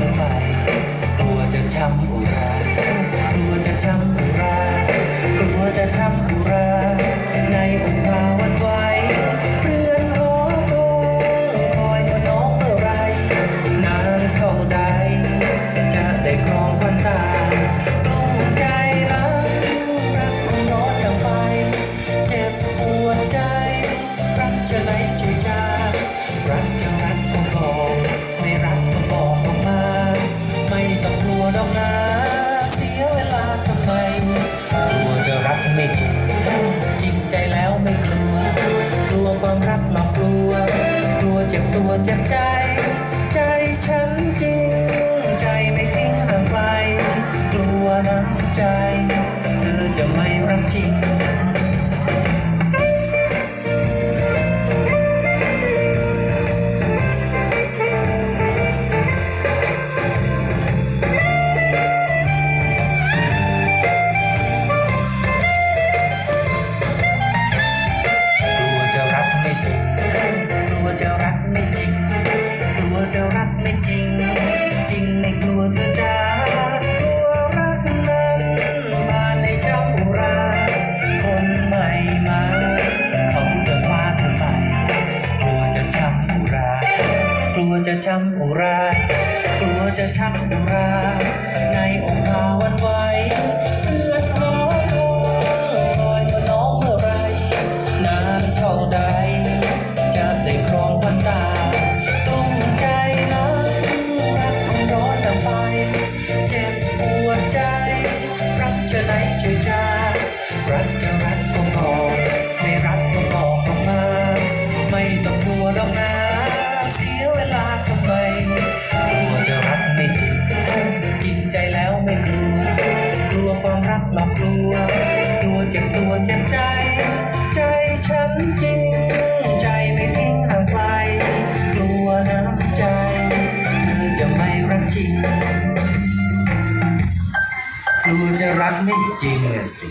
my mind. กไม่จริงจริงใจแล้วไม่กลัว กลัวความรักหลอกกลัว กลัวเจ็บตัวเจ็บใจ ใจฉันจริง ใจไม่ทิ้งห่างไกลกลัวน้ำใจ เธอจะไม่ ลัวจะจำอุรา กลัวจะช้ำอุรา ในองค์าวันวาน วดเจ็บใจ ใจฉันจริง ใจไม่ทิ้งห่างไกลกลัวน้ำใจเธอจะไม่รักจริงกลัวจะรักไม่จริงสิ